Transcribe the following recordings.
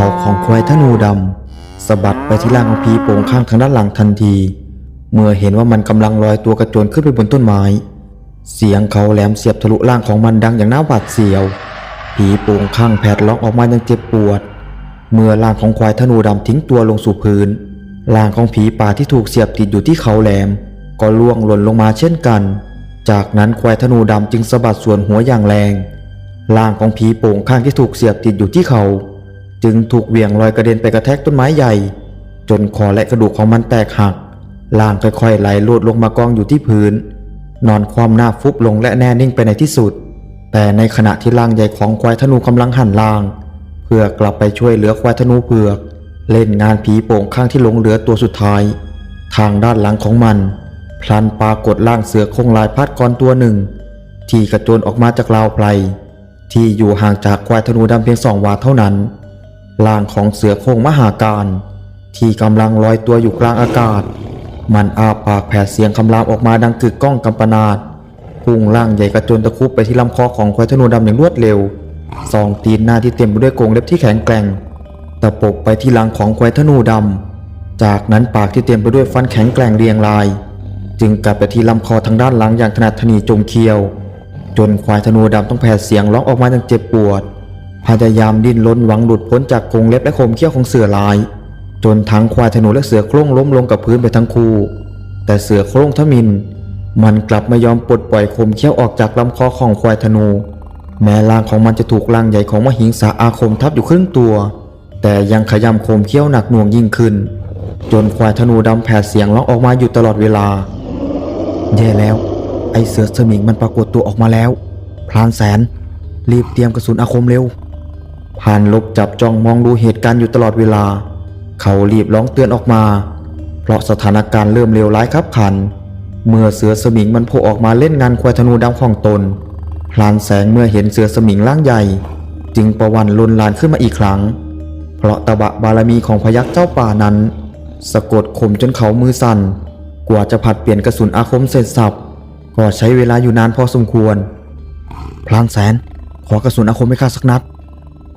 เขาของควายธนูดำสะบัดไปที่ร่างของผีโป่งข้างทางด้านหลังทันที เมื่อเห็นว่ามันกำลังลอยตัวกระโจนขึ้นไปบนต้นไม้ เสียงเขาแหลมเสียบทะลุร่างของมันดังอย่างน่าหวาดเสียว ผีโป่งข้างแผดล็อกออกมาอย่างเจ็บปวด เมื่อร่างของควายธนูดำทิ้งตัวลงสู่พื้นร่างของผีป่าที่ถูกเสียบติดอยู่ที่เขาแหลม ก็ล่วงหล่นลงมาเช่นกัน จากนั้นควายธนูดำจึงสะบัดส่วนหัวอย่างแรงร่างของผีโป่งข้างที่ถูกเสียบติดอยู่ที่เขา จึงถูกเหวี่ยงลอยกระเด็นไปกระแทกต้นไม้ใหญ่ จนคอและกระดูกของมันแตกหักร่างค่อยๆไหลลูดลงมากองอยู่ที่พื้น นอนคว่ำหน้าฟุบลงและแน่นิ่งไปในที่สุด แต่ในขณะที่ร่างใหญ่ของควายธนูกำลังหันล่าง เพื่อกลับไปช่วยเหลือควายธนูเผือก เล่นงานผีโป่งข้างที่หลงเหลือตัวสุดท้าย ทางด้านหลังของมัน พลันปรากฏร่างเสือคงลายพัดกรตัวหนึ่ง ที่กระโจนออกมาจากราวไพรที่อยู่ห่างจากควายธนูดำเพียงสองวาเท่านั้น ร่างของเสือโครงมหาการ ที่กำลังลอยตัวอยู่กลางอากาศ มันอาปากแผดเสียงคำรามออกมาดังกึกก้องกำปนาดพุ่งร่างใหญ่กระโจนตะคุบไปที่ลำคอของควายธนูดำอย่างรวดเร็วสองตีนหน้าที่เต็มไปด้วยกรงเล็บที่แข็งแกร่งตะปบไปที่หลังของควายธนูดำจากนั้นปากที่เต็มไปด้วยฟันแข็งแกร่งเรียงราย จึงกัดไปที่ลำคอทางด้านหลังอย่างถนัดถนีจงเคียว จนควายธนูดำต้องแผดเสียงร้องออกมาอย่างเจ็บปวด พยายามดิ้นรนหวังหลุดพ้นจากกรงเล็บและคมเขี้ยวของเสือลาย จนทั้งควายธนูและเสือโคร่งล้มลงกับพื้นไปทั้งคู่ แต่เสือโคร่งทมิน มันกลับไม่ยอมปลดปล่อยคมเขี้ยวออกจากลำคอของควายธนู แม้ร่างของมันจะถูกร่างใหญ่ของมหิงสาอาคมทับอยู่ครึ่งตัว แต่ยังขยำคมเขี้ยวหนักหน่วงยิ่งขึ้น จนควายธนูดำแผดเสียงร้องออกมาอยู่ตลอดเวลาแย่แล้ว ไอเสือสมิงมันปรากฏตัวออกมาแล้วพลานแสน รีบเตรียมกระสุนอาคมเร็ว ผ่านลบจับจ้องมองดูเหตุการณ์อยู่ตลอดเวลา เขารีบร้องเตือนออกมา เพราะสถานการณ์เริ่มเลวร้ายครับขัน เมื่อเสือสมิงมันโผล่ออกมาเล่นงานควายธนูดำของตนพลานแสงเมื่อเห็นเสือสมิงร่างใหญ่ จึงประวันลนลานขึ้นมาอีกครั้ง เพราะตะบะบารมีของพยักษ์เจ้าป่านั้น สะกดข่มจนเขามือสั่น กว่าจะผัดเปลี่ยนกระสุนอาคมเสร็จสับก็ใช้เวลาอยู่นานพอสมควรพลานแสนขอกระสุนอาคมไม่ค่าสักนัด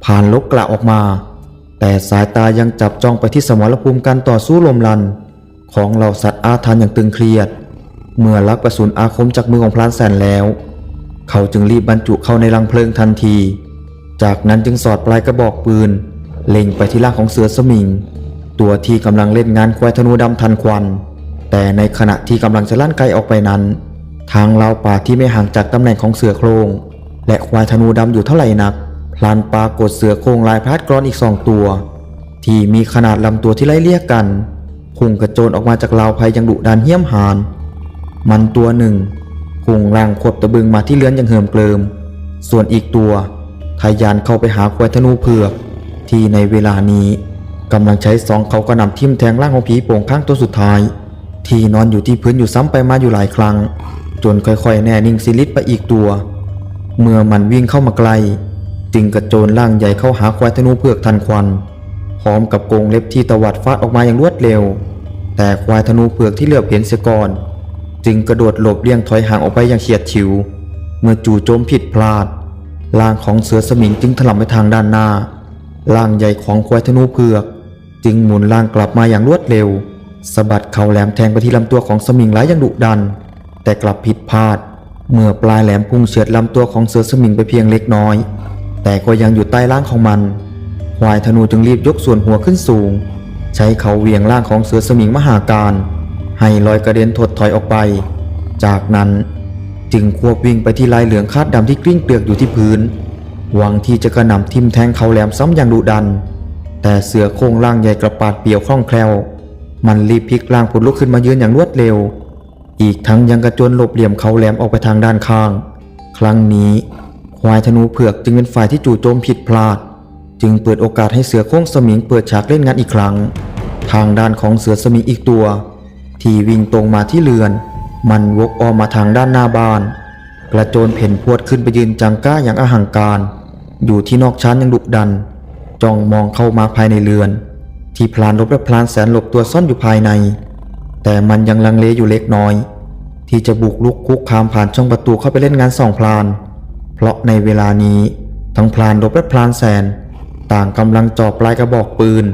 ผ่านลกกละออกมา แต่สายตายังจับจ้องไปที่สมรภูมิการต่อสู้ลมลัน ของเหล่าสัตว์อาถรรพ์อย่างตึงเครียด เมื่อลักกระสุนอาคมจากมือของพลานแสนแล้ว เขาจึงรีบบรรจุเข้าในรังเพลิงทันที จากนั้นจึงสอดปลายกระบอกปืน เล็งไปที่ร่างของเสือสมิง ตัวที่กำลังเล่นงานควายธนูดำทันควัน แต่ในขณะที่กำลังจะลั่นไกลออกไปนั้น ทางเราป่าที่ไม่ห่างจากตำแหน่งของเสือโครงและควายธนูดำอยู่เท่าไหร่นัก พลานปรากฏเสือโครงลายพาดกรอนอีกสองตัว ที่มีขนาดลำตัวที่ไล่เลี่ยกันพุ่งกระโจนออกมาจากราวภัยยังดุดันเหี้ยมหาน มันตัวหนึ่งพุ่งล่างควบตะบึงมาที่เลื้อนอย่างเหิมเกลิม ส่วนอีกตัวทายานเข้าไปหาควายธนูเผือก ที่ในเวลานี้กำลังใช้สองเขากระหน่ำทิ่มแทงร่างของผีโป่งข้างตัวสุดท้าย ที่นอนอยู่ที่พื้นอยู่ซ้ำไปมาอยู่หลายครั้ง จนค่อยๆ แน่นิ่งสิลิดไปอีกตัว เมื่อมันวิ่งเข้ามาไกล จึงกระโจนร่างใหญ่เข้าหาควายธนูเผือกทันควัน พร้อมกับกรงเล็บที่ตวัดฟาดออกมาอย่างรวดเร็ว แต่ควายธนูเผือกที่เหลือบเห็นเสียก่อน จึงกระโดดหลบเลี่ยงถอยห่างออกไปอย่างเฉียดฉิว เมื่อจู่โจมผิดพลาดร่างของเสือสมิงจึงถลำไปทางด้านหน้าร่างใหญ่ของควายธนูเผือก จึงหมุนร่างกลับมาอย่างรวดเร็วสะบัดเข่าแหลมแทงไปที่ลำตัวของสมิงหลายอย่างดุดัน แต่กลับผิดพลาด เมื่อปลายแหลมพุ่งเฉือดลำตัวของเสือสมิงไปเพียงเล็กน้อย แต่ก็ยังอยู่ใต้ร่างของมันควายธนูจึงรีบยกส่วนหัวขึ้นสูง ใช้เขาเวียงร่างของเสือสมิงมหาการ ให้ลอยกระเด็นถดถอยออกไป จากนั้นจึงควบวิ่งไปที่ลายเหลืองคาดดำที่กลิ้งเกลือกอยู่ที่พื้น หวังที่จะกระหน่ำทิ่มแทงเขาแหลมซ้ำอย่างดุดัน แต่เสือโครงร่างใหญ่กระปาดเปียวคล่องแคล่ว มันรีบพลิกร่างผุดลุกขึ้นมายืนอย่างรวดเร็ว อีกทั้งยังกระโจนหลบเหลี่ยมเขาแหลมออกไปทางด้านข้าง ครั้งนี้ ควายธนูเผือกจึงเป็นฝ่ายที่จู่โจมผิดพลาด จึงเปิดโอกาสให้เสือโคร่งสมิงเปิดฉากเล่นงานอีกครั้ง ทางด้านของเสือสมิงอีกตัว ที่วิ่งตรงมาที่เรือน มันวกออกมาทางด้านหน้าบ้าน กระโจนเพ่นพวดขึ้นไปยืนจังก้าอย่างอาหังการ อยู่ที่นอกชั้นยังดุดัน จ้องมองเข้ามาภายในเรือน ที่พลานลบและพลานแสนหลบตัวซ่อนอยู่ภายใน แต่มันยังลังเลอยู่เล็กน้อย ที่จะบุกลุกคุกคามผ่านช่องประตูเข้าไปเล่นงานสองพลาน ราะในเวลานี้ทั้งพลานลบและพลานแสนต่างกำลังจ่อปลายกระบอกปืน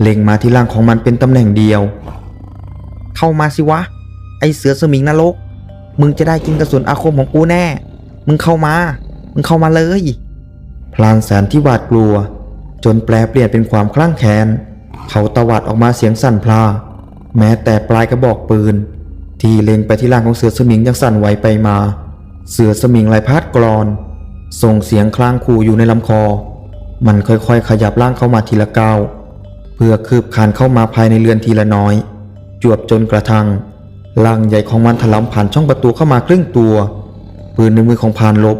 เล็งมาที่ร่างของมันเป็นตำแหน่งเดียว เข้ามาสิวะ ไอเสือสมิงนรก มึงจะได้กินกระสุนอาคมของกูแน่ มึงเข้ามา มึงเข้ามาเลย พลานแสนที่หวาดกลัว จนแปลเปลี่ยนเป็นความคลั่งแค้น เขาตวัดออกมาเสียงสั่นพลา แม้แต่ปลายกระบอกปืน ที่เล็งไปที่ร่างของเสือสมิงยังสั่นไหวไปมา เสือสมิงไหลพาดกรอน ส่งเสียงคลางขู่อยู่ในลำคอ มันค่อยๆ ขยับร่างเข้ามาทีละก้าวเพื่อคืบคานเข้ามาภายในเรือนทีละน้อย จวบจนกระทั่งร่างใหญ่ของมันถลำผ่านช่องประตูเข้ามาครึ่งตัวปืนในมือของพานลบ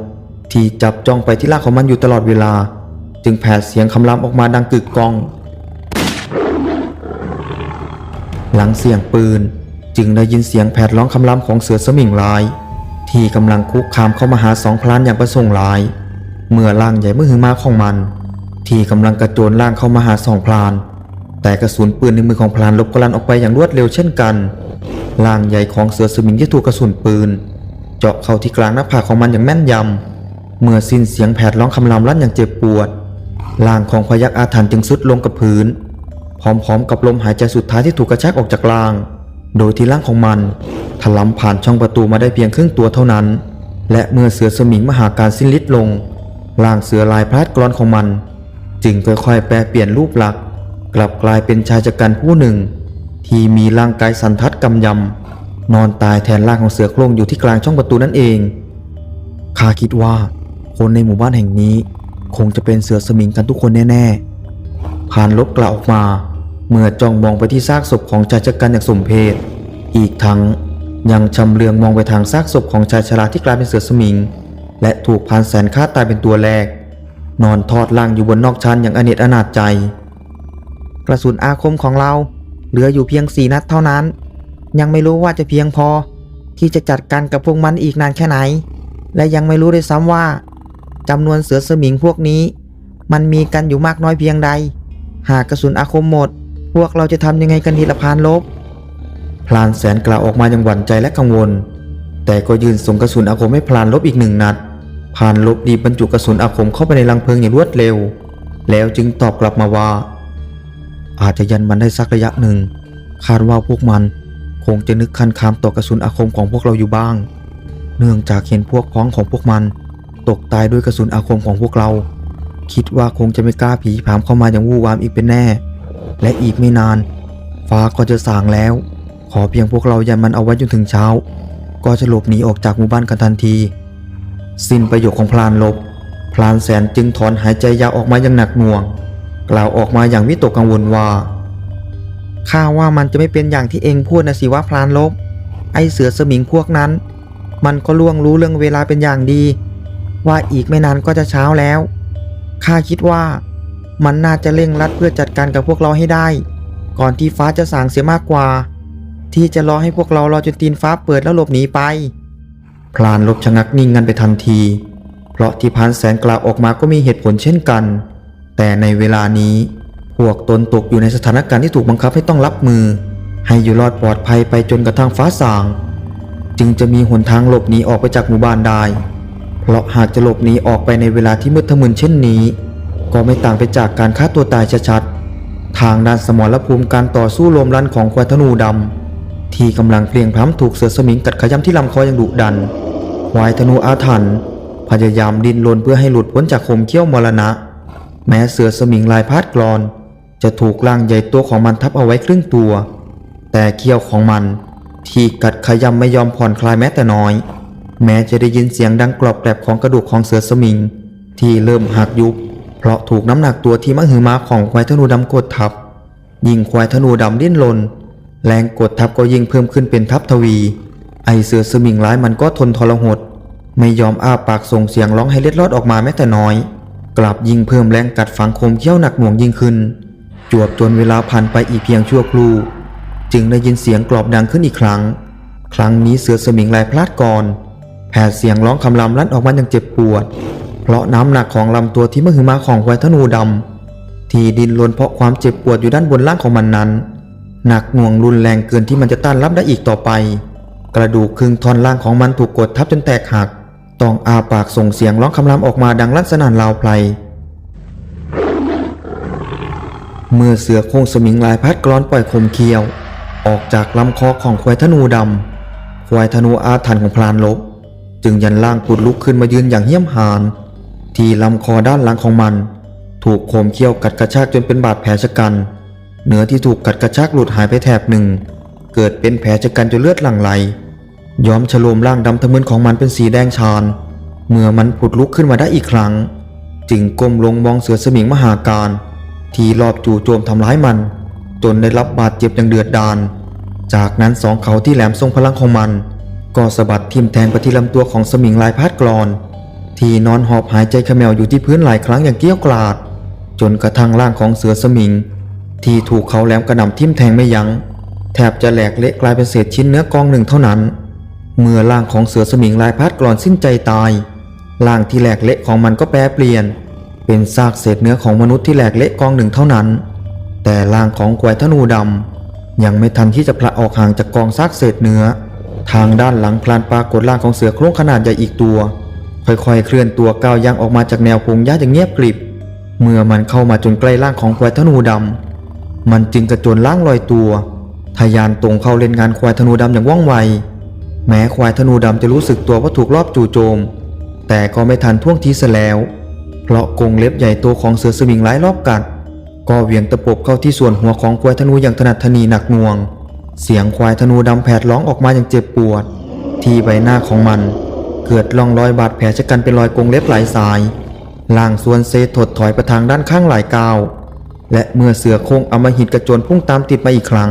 ที่จับจ้องไปที่ร่างของมันอยู่ตลอดเวลา จึงแผดเสียงคำรามออกมาดังกึกก้อง หลังเสียงปืนจึงได้ยินเสียงแผดร้องคำรามของเสือสมิงลาย ที่กำลังคุกคามเข้ามาหาสองพลานอย่างประสงค์ร้าย เมื่อร่างใหญ่เมื่อหือมาของมัน ที่กำลังกระโจนร่างเข้ามาหาสองพลาน แต่กระสุนปืนในมือของพลานลบกลันออกไปอย่างรวดเร็วเช่นกันร่างใหญ่ของเสือสมิงที่ถูกกระสุนปืน เจาะเข้าที่กลางหน้าผากของมันอย่างแม่นยำ เมื่อสิ้นเสียงแผดร้องคำรามลั่นอย่างเจ็บปวดร่างของพยักอาถรรพ์จึงสุดลงกับพื้น พร้อมๆกับลมหายใจสุดท้ายที่ถูกกระชากออกจากร่าง โดยที่ร่างของมัน ถลำผ่านช่องประตูมาได้เพียงครึ่งตัวเท่านั้น และเมื่อเสือสมิงมหาการสิ้นฤทธิ์ลงร่างเสือลายพลาดกรอนของมัน จึงค่อยๆ แปลเปลี่ยนรูปลักษณ์กลับกลายเป็นชายจักรันผู้หนึ่ง ที่มีร่างกายสันทัดกำยำ นอนตายแทนร่างของเสือโคร่งอยู่ที่กลางช่องประตูนั่นเองข้าคิดว่า คนในหมู่บ้านแห่งนี้ คงจะเป็นเสือสมิงกันทุกคนแน่ๆผ่านลบกล่าวออกมา เมื่อจ้องมองไปที่ซากศพของชายชะกันอย่างสมเพชอีกทั้ง ยังชำเลืองมองไปทางซากศพของชายชราที่กลายเป็นเสือสมิง และถูกพานแสนฆ่าตายเป็นตัวแรก นอนทอดล่างอยู่บนนอกชั้นอย่างอเนจอนาจใจ กระสุนอาคมของเราเหลืออยู่เพียงสี่นัดเท่านั้น ยังไม่รู้ว่าจะเพียงพอที่จะจัดการกับพวกมันอีกนานแค่ไหน และยังไม่รู้ด้วยซ้ำว่าจำนวนเสือสมิงพวกนี้ มันมีกันอยู่มากน้อยเพียงใด หากกระสุนอาคมหมด พวกเราจะทำยังไงกันดีละพานลบ พลานแสนกล่าวออกมาอย่างหวั่นใจและกังวล แต่ก็ยืนส่งกระสุนอาคมให้พลานลบอีกหนึ่งนัดพลานลบดีบรรจุกระสุนอาคมเข้าไปในรังเพลิงอย่างรวดเร็ว แล้วจึงตอบกลับมาว่า อาจจะยันมันได้สักระยะหนึ่ง คาดว่าพวกมันคงจะนึกคันคามต่อกระสุนอาคมของพวกเราอยู่บ้าง เนื่องจากเห็นพวกพ้องของพวกมัน ตกตายด้วยกระสุนอาคมของพวกเรา คิดว่าคงจะไม่กล้าผีผามเข้ามาอย่างวู่วามอีกเป็นแน่ และอีกไม่นาน ฟ้าก็จะสางแล้ว อเพียงพวกเรายันมันเอาไว้จนถึงเช้า ก็จะหลบหนีออกจากหมู่บ้านกันทันที สิ้นประโยคของพลานลบ พลานแสนจึงถอนหายใจยาวออกมาอย่างหนักหน่วง กล่าวออกมาอย่างวิตกกังวลว่าข้าว่ามันจะไม่เป็นอย่างที่เองพูดนะสิว่าพลานลบ ไอเสือสมิงพวกนั้น มันก็ล่วงรู้เรื่องเวลาเป็นอย่างดี ว่าอีกไม่นานก็จะเช้าแล้วข้าคิดว่ามันน่าจะเร่งรัดเพื่อจัดการกับพวกเราให้ได้ ก่อนที่ฟ้าจะสางเสียมากกว่า ที่จะรอให้พวกเรารอจนตีนฟ้าเปิดแล้วหลบหนีไป พลานลบชะงักนิ่งงันไปทันที เพราะที่พานแสนกล่าวออกมาก็มีเหตุผลเช่นกัน แต่ในเวลานี้พวกตนตกอยู่ในสถานการณ์ที่ถูกบังคับให้ต้องรับมือ ให้อยู่รอดปลอดภัยไปจนกระทั่งฟ้าสาง จึงจะมีหนทางหลบหนีออกไปจากหมู่บ้านได้ เพราะหากจะหลบหนีออกไปในเวลาที่มืดทะมึนเช่นนี้ ก็ไม่ต่างไปจากการฆ่าตัวตายชัดๆทางด้านสมรภูมิการต่อสู้ลมรันของควายธนูดำ ที่กำลังเพลียงพล้ำถูกเสือสมิงกัดขย้ำที่ลำคออย่างดุดันควายธนูอาถรรพ์พยายามดิ้นรนเพื่อให้หลุดพ้นจากคมเขี้ยวมรณะ แม้เสือสมิงลายพาดกรอน จะถูกร่างใหญ่ตัวของมันทับเอาไว้ครึ่งตัว แต่เขี้ยวของมัน ที่กัดขย้ำไม่ยอมผ่อนคลายแม้แต่น้อย แม้จะได้ยินเสียงดังกรอบแกรบของกระดูกของเสือสมิง ที่เริ่มหักยุบ เพราะถูกน้ำหนักตัวที่มหึมาของควายธนูดำกดทับ ยิ่งควายธนูดำดิ้นรน แรงกดทับก็ยิ่งเพิ่มขึ้นเป็นทับทวี ไอเสือสมิงร้ายมันก็ทนทรหด ไม่ยอมอ้าปากส่งเสียงร้องให้เล็ดลอดออกมาแม้แต่น้อย กลับยิ่งเพิ่มแรงกัดฝังคมเขี้ยวหนักหน่วงยิ่งขึ้น จวบจนเวลาผ่านไปอีกเพียงชั่วครู่ จึงได้ยินเสียงกรอบดังขึ้นอีกครั้ง ครั้งนี้เสือสมิงลายพลาดก่อนแผดเสียงร้องคำรามลั่นออกมาอย่างเจ็บปวด เพราะน้ำหนักของลำตัวที่มหึมาของควายธนูดำที่ดินรนเพราะความเจ็บปวดอยู่ด้านบนล่างของมันนั้น หนักหน่วงรุนแรงเกินที่มันจะต้านรับได้อีกต่อไป กระดูกครึ่งท่อนล่างของมันถูกกดทับจนแตกหัก ต้องอาปากส่งเสียงร้องคำรามออกมาดังลั่นสนั่นราวไพลเมื่อเสือโคร่งสมิงลายพัดกรอนปล่อยคมเคี้ยว ออกจากลำคอของควายธนูดำควายธนูอาถรรพ์ของพลานลบ จึงยันล่างปุดลุกขึ้นมายืนอย่างเหี้ยมหาน ที่ลำคอด้านหลังของมัน ถูกคมเขี้ยวกัดกระชากจนเป็นบาดแผลชะกัน เนื้อที่ถูกกัดกระชากหลุดหายไปแถบหนึ่ง เกิดเป็นแผลชะกันจนเลือดหลั่งไหล ย้อมฉโลมร่างดำทะมึนของมันเป็นสีแดงชาญเมื่อมันผุดลุกขึ้นมาได้อีกครั้ง จึงก้มลงมองเสือสมิงมหาการ ที่รอบจู่โจมทำร้ายมัน จนได้รับบาดเจ็บอย่างเดือดดาล จากนั้นสองเขาที่แหลมทรงพลังของมัน ก็สะบัดทิ่มแทงไปที่ลำตัวของสมิงลายพาดกรอน ที่นอนหอบหายใจเขมวอยู่ที่พื้นหลายครั้งอย่างเกี้ยวกราด จนกระทั่งร่างของเสือสมิง ที่ถูกเขาแหลมกระหน่ำทิ่มแทงไม่ยัง้ง แทบจะแหลกเละกลายเป็นเศษชิ้นเนื้อกองหนึ่งเท่านั้น เมื่อร่างของเสือสมิงลายพัดกรอนสิ้นใจตายร่างที่แหลกเละของมันก็แปรเปลี่ยน เป็นซากเศษเนื้อของมนุษย์ที่แหลกเละกองหนึ่งเท่านั้น แต่ร่างของควายธนูดำยังไม่ทันที่จะพละออกห่างจากกองซากเศษเนื้อ ทางด้านหลังพลานปรากฏร่างของเสือโคร่งขนาดใหญ่อีกตัว ค่อยๆ เคลื่อนตัวก้าวย่างออกมาจากแนวพงหญ้าอย่างเงียบกริบ เมื่อมันเข้ามาจนใกล้ร่างของควายธนูดำ มันจึงกระโจนล่างลอยตัวทะยานตรงเข้าเล่นงานควายธนูดำอย่างว่องไว แม้ควายธนูดำจะรู้สึกตัวว่าถูกลอบจู่โจม แต่ก็ไม่ทันท่วงทีเสียแล้ว เพราะกรงเล็บใหญ่โตของเสือสมิงหลายรอบกัด ก็เหวียงตะปบเข้าที่ส่วนหัวของควายธนูอย่างถนัดทนีหนักหน่วง เสียงควายธนูดำแผดร้องออกมาอย่างเจ็บปวด ที่ใบหน้าของมัน เกิดร่องรอยบาดแผลชะกันเป็นรอยกรงเล็บหลายสายล่างส่วนเซถดถอยไปทางด้านข้างหลายก้าว และเมื่อเสือโคงอมหิตกระโจนพุ่งตามติดมาอีกครั้ง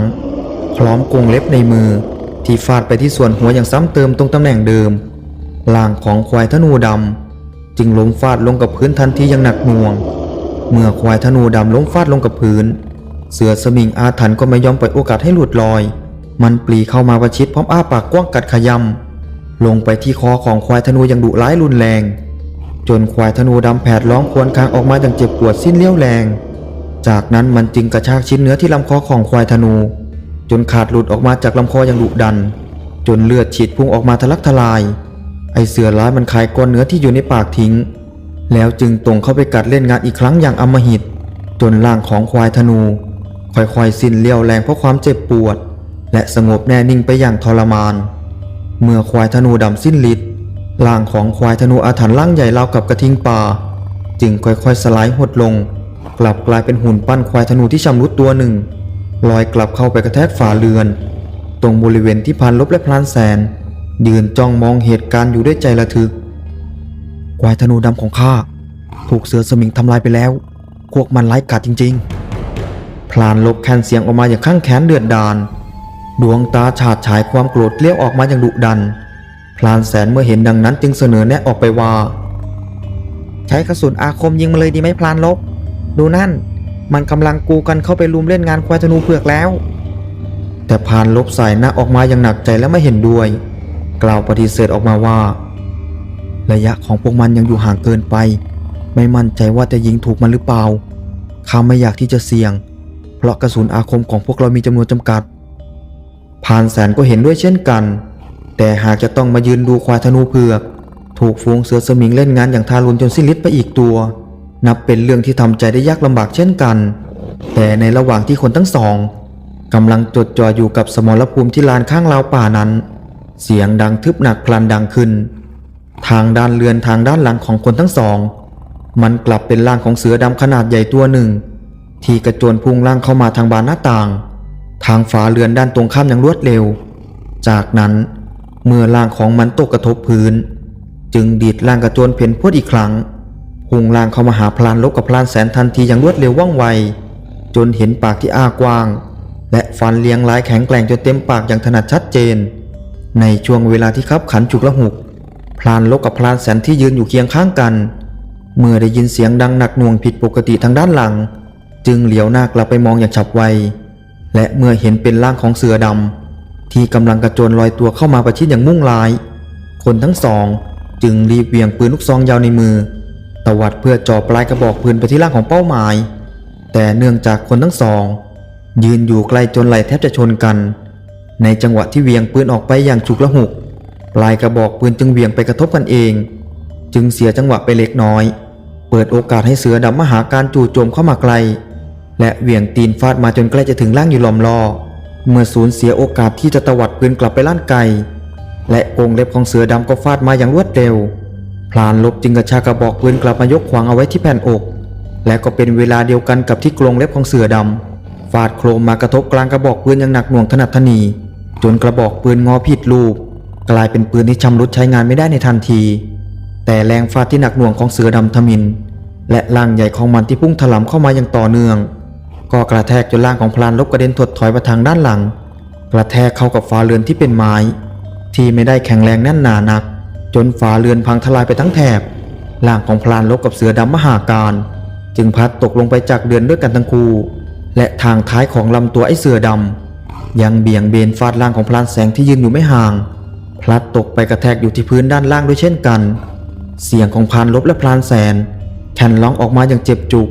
พร้อมกงเล็บในมือ ที่ฟาดไปที่ส่วนหัวอย่างซ้ำเติมตรงตำแหน่งเดิมล่างของควายธนูดำจึงล้มฟาดลงกับพื้นทันทีอย่างหนักหน่วง เมื่อควายธนูดำล้มฟาดลงกับพื้น เสือสมิงอาถรรพ์ก็ไม่ยอมปล่อยโอกาสให้หลุดลอย มันปลีเข้ามาประชิดพร้อมอ้าปากกว้างกัดขยำลงไปที่คอของควายธนูอย่างดุร้ายรุนแรง จนควายธนูดำแผดร้องควญครางออกมาอย่างเจ็บปวดสิ้นเลี้ยวแรง จากนั้นมันจึงกระชากชิ้นเนื้อที่ลำคอของควายธนู จนขาดหลุดออกมาจากลำคออย่างดุดัน จนเลือดฉีดพุ่งออกมาทะลักทลาย ไอเสือร้ายมันคายก้อนเนื้อที่อยู่ในปากทิ้ง แล้วจึงตรงเข้าไปกัดเล่นงานอีกครั้งอย่างอมหิต จนร่างของควายธนู ค่อยๆสิ้นเลี้ยวแรงเพราะความเจ็บปวด และสงบแน่นิ่งไปอย่างทรมาน เมื่อควายธนูดำสิ้นฤทธิ์ร่างของควายธนูอาถรรพ์ร่างใหญ่ราวกับกระทิงป่า จึงค่อยๆสลายหดลง กลับกลายเป็นหุ่นปั้นควายธนูที่ชำรุดตัวหนึ่งลอยกลับเข้าไปกระแทกฝาเรือน ตรงบริเวณที่พานลบและพลานแสน ยืนจ้องมองเหตุการณ์อยู่ด้วยใจระทึก ควายธนูดำของข้าถูกเสือสมิงทำลายไปแล้ว พวกมันไร้กาจจริง ๆ พลานลบแคนเสียงออกมาอย่างข้างแขนเดือดดาลดวงตาฉาดฉายความโกรธเลี้ยวออกมาอย่างดุดัน พลานแสนเมื่อเห็นดังนั้นจึงเสนอแนะออกไปว่า ใช้กระสุนอาคมยิงมาเลยดีไหมพลานลบ ดูนั่น มันกำลังกูกันเข้าไปลุมเล่นงานควายธนูเผือกแล้ว แต่พานลบสายหน้าออกมาอย่างหนักใจและไม่เห็นด้วย กล่าวปฏิเสธออกมาว่า ระยะของพวกมันยังอยู่ห่างเกินไป ไม่มั่นใจว่าจะยิงถูกมันหรือเปล่าข้าไม่อยากที่จะเสี่ยง เพราะกระสุนอาคมของพวกเรามีจำนวนจำกัดพานแสนก็เห็นด้วยเช่นกัน แต่หากจะต้องมายืนดูควายธนูเผือก ถูกฝูงเสือสมิงเล่นงานอย่างทารุณจนสิ้นฤทธิ์ไปอีกตัว นับเป็นเรื่องที่ทำใจได้ยากลำบากเช่นกัน แต่ในระหว่างที่คนทั้งสองกำลังจดจ่ออยู่กับสมรภูมิที่ลานข้างราวป่านั้น เสียงดังทึบหนักพลันดังขึ้น ทางด้านเรือนทางด้านหลังของคนทั้งสอง มันกลับเป็นร่างของเสือดำขนาดใหญ่ตัวหนึ่ง ที่กระโจนพุ่งล่างเข้ามาทางบานหน้าต่าง ทางฝาเรือนด้านตรงข้ามอย่างรวดเร็ว จากนั้นเมื่อร่างของมันตกกระทบพื้น จึงดีดร่างกระโจนเพ่นพวดอีกครั้ง พุ่งล่างเข้ามาหาพลานลบกับพลานแสนทันทีอย่างรวดเร็วว่องไว จนเห็นปากที่อ้ากว้าง และฟันเลียงลายแข็งแกร่งจนเต็มปากอย่างถนัดชัดเจน ในช่วงเวลาที่คับขันฉุกละหุก พลานลบกับพลานแสนที่ยืนอยู่เคียงข้างกัน เมื่อได้ยินเสียงดังหนักหน่วงผิดปกติทางด้านหลัง จึงเหลียวหน้ากลับไปมองอย่างฉับไว และเมื่อเห็นเป็นร่างของเสือดำที่กำลังกระโจนลอยตัวเข้ามาประชิดอย่างมุ่งร้าย คนทั้งสอง จึงรีบเวี่ยงปืนลูกซองยาวในมือ ตวัดเพื่อจ่อปลายกระบอกปืนไปที่ร่างของเป้าหมาย แต่เนื่องจากคนทั้งสอง ยืนอยู่ไกลจนไหลแทบจะชนกัน ในจังหวะที่เวียงปืนออกไปอย่างฉุกละหุก ปลายกระบอกปืนจึงเวียงไปกระทบกันเอง จึงเสียจังหวะไปเล็กน้อย เปิดโอกาสให้เสือดำมหาการจู่โจมเข้ามาไกล และเวียงตีนฟาดมาจนใกล้จะถึงล่างอยู่หลอมลอเมื่อสูญเสียโอกาสที่จะตวัดปืนกลับไปล้านไกลและกรงเล็บของเสือดำก็ฟาดมาอย่างรวดเร็ว ลานลบจึงกระชากกระบอกปืนกลับมายกขวางเอาไว้ที่แผ่นอก และก็เป็นเวลาเดียวกันกับที่กรงเล็บของเสือดำฟาดโครมมากระทบกลางกระบอกปืนอย่างหนักหน่วงถนัดทนี จนกระบอกปืนงอผิดรูป กลายเป็นปืนที่ชำรุดใช้งานไม่ได้ในทันที แต่แรงฟาดที่หนักหน่วงของเสือดำทมิน และร่างใหญ่ของมันที่พุ่งถลำเข้ามาอย่างต่อเนื่อง ก็กระแทกจนร่างของพลานลบกระเด็นถดถอยไปทางด้านหลัง กระแทกเข้ากับฝาเรือนที่เป็นไม้ ที่ไม่ได้แข็งแรงแน่นหนานัก จนฝาเรือนพังทลายไปทั้งแถบร่างของพลานลบกับเสือดำมหาการ จึงพัดตกลงไปจากเรือนด้วยกันทั้งคู่ และทางท้ายของลำตัวไอ้เสือดำยังเบี่ยงเบนฟาดร่างของพลานแสงที่ยืนอยู่ไม่ห่าง พลัดตกไปกระแทกอยู่ที่พื้นด้านล่างด้วยเช่นกัน เสียงของพรานลบและพรานแสนแผ่นร้องออกมาอย่างเจ็บจุก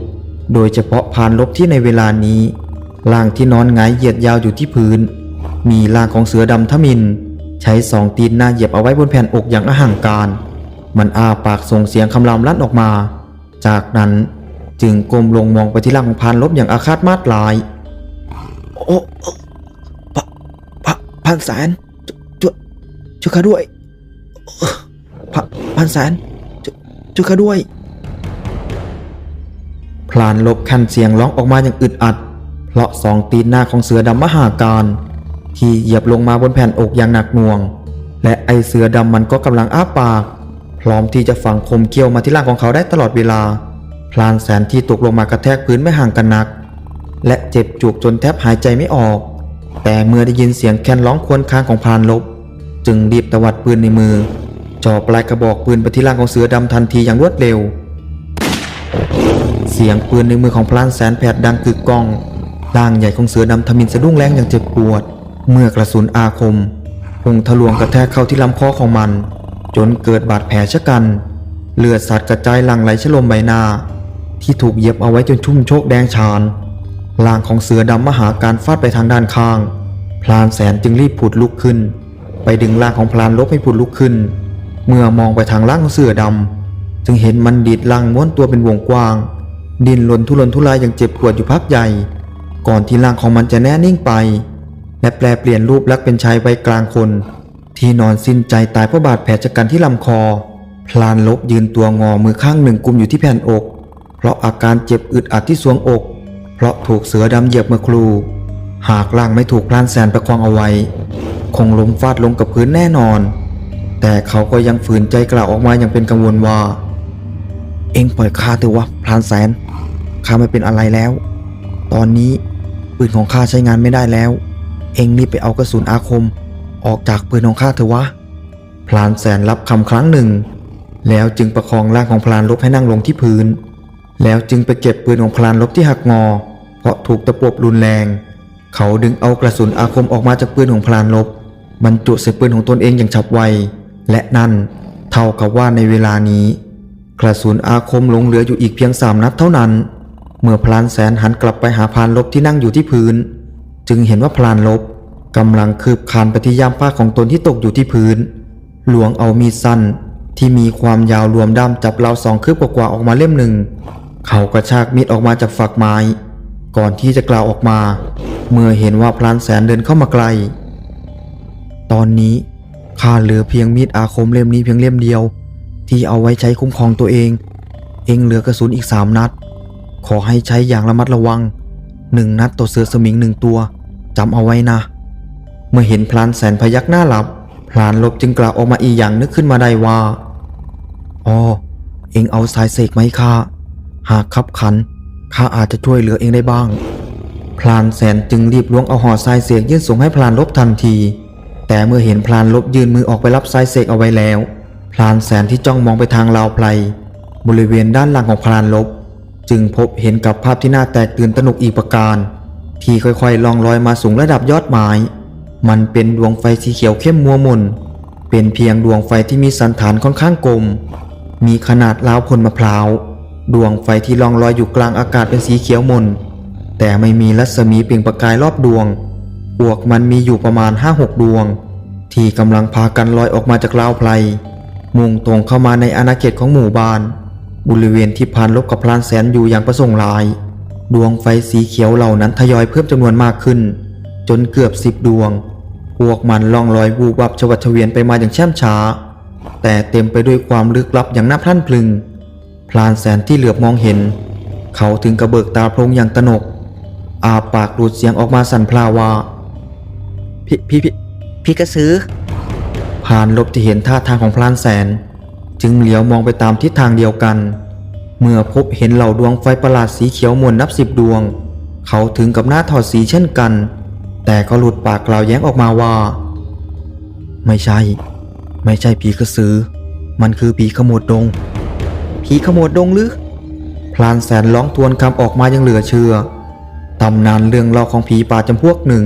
โดยเฉพาะพานลบที่ในเวลานี้ร่างที่นอนหงายเหยียดยาวอยู่ที่พื้น มีร่างของเสือดำทมิน ใช้สองตีนหน้าเหยียบเอาไว้บนแผ่นอกอย่างอหังการ มันอ้าปากส่งเสียงคำรามลั่นออกมา จากนั้นจึงก้มลงมองไปที่ร่างของพานลบอย่างอาฆาตมาดลาย โอ้โอ้พะพะพันแสนช่วยช่วยข้าด้วยพะพันแสนช่วยข้าด้วย พลานลบคันเสียงร้องออกมาอย่างอึดอัด เพราะสองตีนหน้าของเสือดำมหาการ ที่เหยียบลงมาบนแผ่นอกอย่างหนักหน่วง และไอเสือดำมันก็กำลังอ้าปาก พร้อมที่จะฝังคมเกี้ยวมาที่ร่างของเขาได้ตลอดเวลา พลานแสนที่ตกลงมากระแทกพื้นไม่ห่างกันนัก และเจ็บจุกจนแทบหายใจไม่ออก แต่เมื่อได้ยินเสียงแคนร้องควรครางของพลานลบ จึงรีบตวัดปืนในมือจ่อปลายกระบอกปืนไปที่ร่างของเสือดำทันทีอย่างรวดเร็ว เสียงปืนในมือของพลานแสนแผดดังกึกก้องร่างใหญ่ของเสือดำทมินสะดุ้งแรงอย่างเจ็บปวด เมื่อกระสุนอาคมพุ่งทะลวงกระแทกเข้าที่ลำคอของมัน จนเกิดบาดแผลชะกัน เลือดสาดกระจายหลั่งไหลชะลมใบหน้า ที่ถูกเย็บเอาไว้จนชุ่มโชกแดงฉานร่างของเสือดำมหาการฟาดไปทางด้านข้าง พลานแสนจึงรีบผุดลุกขึ้น ไปดึงร่างของพลานลบให้ผุดลุกขึ้น เมื่อมองไปทางร่างของเสือดำจึงเห็นมันดีดร่างม้วนตัวเป็นวงกว้าง ดิ้นรนทุรนทุรายอย่างเจ็บปวดอยู่พักใหญ่ ก่อนที่ร่างของมันจะแน่นิ่งไป และแปลเปลี่ยนรูปลักษณ์เป็นชายวัยกลางคน ที่นอนสิ้นใจตายเพราะบาดแผลชะกันที่ลำคอ พลานลบยืนตัวงอมือข้างหนึ่งกุมอยู่ที่แผ่นอก เพราะอาการเจ็บอึดอัดที่สวงอก เพราะถูกเสือดำเหยียบเมื่อครู หากร่างไม่ถูกพลานแสนประคองเอาไว้ คงล้มฟาดลงกับพื้นแน่นอน แต่เขาก็ยังฝืนใจกล่าวออกมาอย่างเป็นกังวลว่า เอ็งปล่อยข้าเถอะวะพลานแสนข้าไม่เป็นอะไรแล้ว ตอนนี้ปืนของข้าใช้งานไม่ได้แล้ว เองรีบไปเอากระสุนอาคม ออกจากปืนของข้าเถอะวะ พลานแสนรับคำครั้งหนึ่ง แล้วจึงประคองร่างของพลานลบให้นั่งลงที่พื้น แล้วจึงไปเก็บปืนของพลานลบที่หักงอ เพราะถูกตะปบรุนแรง เขาดึงเอากระสุนอาคมออกมาจากปืนของพลานลบบรรจุใส่ปืนของตนเองอย่างฉับไว และนั่นเท่ากับว่าในเวลานี้ กระสุนอาคมหลงเหลืออยู่อีกเพียงสามนัดเท่านั้น เมื่อพลานแสนหันกลับไปหาพลานลบที่นั่งอยู่ที่พื้น จึงเห็นว่าพลานลบกำลังคืบคานไปที่ย่ามผ้าของตนที่ตกอยู่ที่พื้น หลวงเอามีดสั้นที่มีความยาวรวมด้ามจับราวสองคืบกว่าออกมาเล่มหนึ่ง เขากระชากมีดออกมาจากฝักไม้ ก่อนที่จะกล่าวออกมา เมื่อเห็นว่าพลานแสนเดินเข้ามาใกล ตอนนี้ข้าเหลือเพียงมีดอาคมเล่มนี้เพียงเล่มเดียว ที่เอาไว้ใช้คุ้มครองตัวเอง เองเหลือกระสุนอีกสามนัด ขอให้ใช้อย่างระมัดระวัง หนึ่งนัดต่อเสือสมิงหนึ่งตัวจำเอาไว้นะ เมื่อเห็นพลานแสนพยักหน้าหลับ พลานลบจึงกล่าวออกมาอีกอย่างนึกขึ้นมาได้ว่าอ๋อเองเอาสายเสกไหมาให้ข้าหากขับขันข้าอาจจะช่วยเหลือเองได้บ้าง พลานแสนจึงรีบล้วงเอาห่อทรายเสกยื่นส่งให้พลานลบทันที แต่เมื่อเห็นพลานลบยืนมือออกไปรับทรายเสกเอาไว้แล้ว พลานแสนที่จ้องมองไปทางราวไพลบริเวณด้านหลังของพลานลบ จึงพบเห็นกับภาพที่น่าแตกตื่นตระหนกอีกประการ ที่ค่อยๆล่องลอยมาสูงระดับยอดไม้มันเป็นดวงไฟสีเขียวเข้มมัวมน เป็นเพียงดวงไฟที่มีสันฐานค่อนข้างกลม มีขนาดราวผลมะพร้าว ดวงไฟที่ล่องลอยอยู่กลางอากาศเป็นสีเขียวมน แต่ไม่มีรัศมีเปล่งประกายรอบดวงพวกมันมีอยู่ประมาณห้าหกดวง ที่กำลังพากันลอยออกมาจากราวไพลมุ่งตรงเข้ามาในอาณาเขตของหมู่บ้าน บริเวณที่พานลบกับพลานแสนอยู่อย่างประสงค์ลาย ดวงไฟสีเขียวเหล่านั้นทยอยเพิ่มจำนวนมากขึ้น จนเกือบสิบดวง พวกมันล่องลอยวูบวับชวัดเฉวียนไปมาอย่างแช่มช้า แต่เต็มไปด้วยความลึกลับอย่างน่าพลั่นพลึงพลานแสนที่เหลือบมองเห็น เขาถึงกระเบิกตาโพลงอย่างตระหนก อาปากดูดเสียงออกมาสั่นพลาวาพี่พี่พี่พี่กระสือผ่านลบที่เห็นท่าทางของพลานแสน จึงเหลียวมองไปตามทิศทางเดียวกัน เมื่อพบเห็นเหล่าดวงไฟประหลาดสีเขียวมนนับสิบดวง เขาถึงกับหน้าถอดสีเช่นกัน แต่ก็หลุดปากกล่าวแย้งออกมาว่า ไม่ใช่ ไม่ใช่ผีกระสือ มันคือผีขโมดดง ผีขโมดดงหรือพลานแสนร้องทวนคำออกมายังเหลือเชื่อตำนานเรื่องเล่าของผีป่าจำพวกหนึ่ง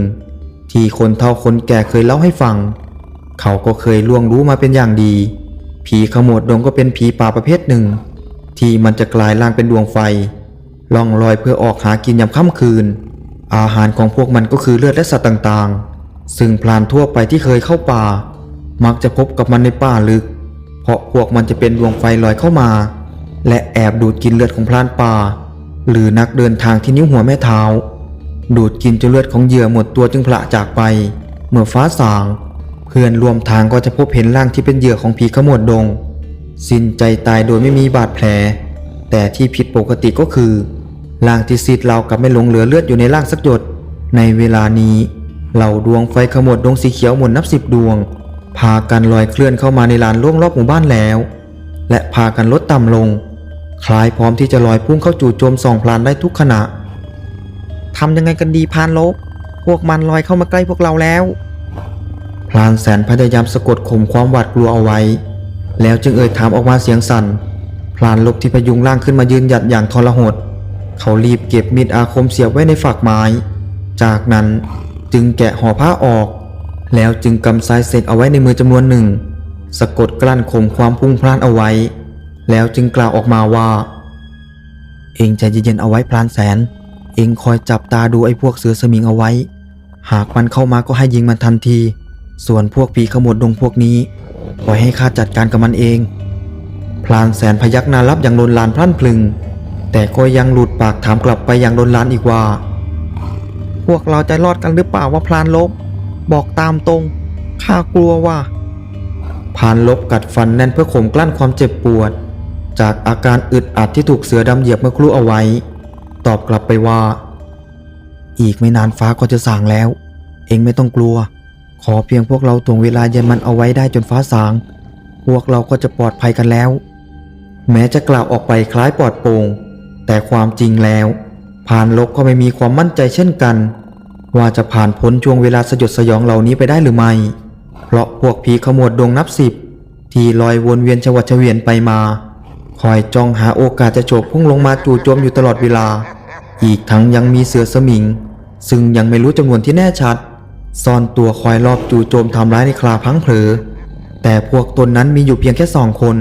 ที่คนเฒ่าคนแก่เคยเล่าให้ฟัง เขาก็เคยล่วงรู้มาเป็นอย่างดี ผีขโมดดงก็เป็นผีป่าประเภทหนึ่ง ที่มันจะกลายร่างเป็นดวงไฟล่องลอยเพื่อออกหากินยามค่ำคืน อาหารของพวกมันก็คือเลือดและสัตว์ต่างๆ ซึ่งพลานทั่วไปที่เคยเข้าป่า มักจะพบกับมันในป่าลึก เพราะพวกมันจะเป็นดวงไฟลอยเข้ามา และแอบดูดกินเลือดของพลานป่า หรือนักเดินทางที่นิ้วหัวแม่เท้า ดูดกินจนเลือดของเหยื่อหมดตัวจึงพละจากไป เมื่อฟ้าสาง เพื่อนร่วมทางก็จะพบเห็นร่างที่เป็นเหยื่อของผีขโมดดง สิ้นใจตายโดยไม่มีบาดแผล แต่ที่ผิดปกติก็คือร่างที่ซีดเรากับไม่หลงเหลือเลือดอยู่ในร่างสักหยด ในเวลานี้เหล่าดวงไฟขโมดดงสีเขียวหมุนนับสิบดวง พากันลอยเคลื่อนเข้ามาในลานล่วงรอบหมู่บ้านแล้ว และพากันลดต่ำลง คล้ายพร้อมที่จะลอยพุ่งเข้าจู่โจมส่องพลานได้ทุกขณะทำยังไงกันดีพานลบ พวกมันลอยเข้ามาใกล้พวกเราแล้ว พลานแสนพยายามสะกดข่มความหวาดกลัวเอาไว้ แล้วจึงเอ่ยถามออกมาเสียงสั่น พลานลบที่พยุงร่างขึ้นมายืนหยัดอย่างทรหด เขารีบเก็บมีดอาคมเสียบไว้ในฝักไม้ จากนั้นจึงแกะห่อผ้าออก แล้วจึงกำสายเสกเอาไว้ในมือจำนวนหนึ่ง สะกดกลั้นข่มความพุ่งพล่านเอาไว้ แล้วจึงกล่าวออกมาว่า เองใจเย็นๆเอาไว้พลานแสน เองคอยจับตาดูไอ้พวกเสือสมิงเอาไว้ หากมันเข้ามาก็ให้ยิงมันทันที ส่วนพวกผีขโมดดงพวกนี้ปล่อยให้ข้าจัดการกับมันเอง พลานแสนพยักหน้ารับอย่างโดนลานพลั่นพลึง แต่ก็ยังหลุดปากถามกลับไปอย่างโดนลานอีกว่า พวกเราจะรอดกันหรือเปล่าว่าพลานลบ บอกตามตรงข้ากลัวว่าพานลบกัดฟันแน่นเพื่อข่มกลั้นความเจ็บปวด จากอาการอึดอัดที่ถูกเสือดำเหยียบเมื่อครู่เอาไว้ ตอบกลับไปว่า อีกไม่นานฟ้าก็จะสางแล้ว เองไม่ต้องกลัว ขอเพียงพวกเราถ่วงเวลาเย็นมันเอาไว้ได้จนฟ้าสาง พวกเราก็จะปลอดภัยกันแล้ว แม้จะกล่าวออกไปคล้ายปลอดโปร่งแต่ความจริงแล้ว ผ่านลบก็ไม่มีความมั่นใจเช่นกัน ว่าจะผ่านพ้นช่วงเวลาสยดสยองเหล่านี้ไปได้หรือไม่ เพราะพวกผีขโมดดงนับสิบที่ลอยวนเวียนชวัดเฉวียนไปมา คอยจ้องหาโอกาสจะโฉบพุ่งลงมาจู่โจมอยู่ตลอดเวลา อีกทั้งยังมีเสือสมิง ซึ่งยังไม่รู้จำนวนที่แน่ชัด ซ่อนตัวคอยรอบจู่โจมทำร้ายในคราพังเผลอ แต่พวกตนนั้นมีอยู่เพียงแค่สองคน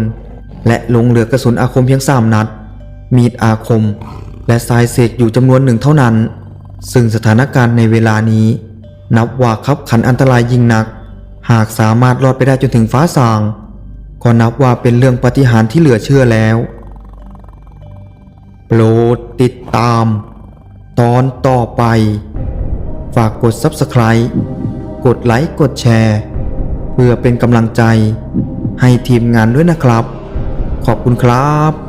และลงเหลือกระสุนอาคมเพียงสามนัด มีดอาคม และสายเสกอยู่จำนวนหนึ่งเท่านั้น ซึ่งสถานการณ์ในเวลานี้ นับว่าคับขันอันตรายยิ่งนัก หากสามารถรอดไปได้จนถึงฟ้าสางก็นับว่าเป็นเรื่องปฏิหารที่เหลือเชื่อแล้ว โปรดติดตาม ตอนต่อไป ฝากกด Subscribe กดไลค์กดแชร์ เพื่อเป็นกำลังใจ ให้ทีมงานด้วยนะครับ ขอบคุณครับ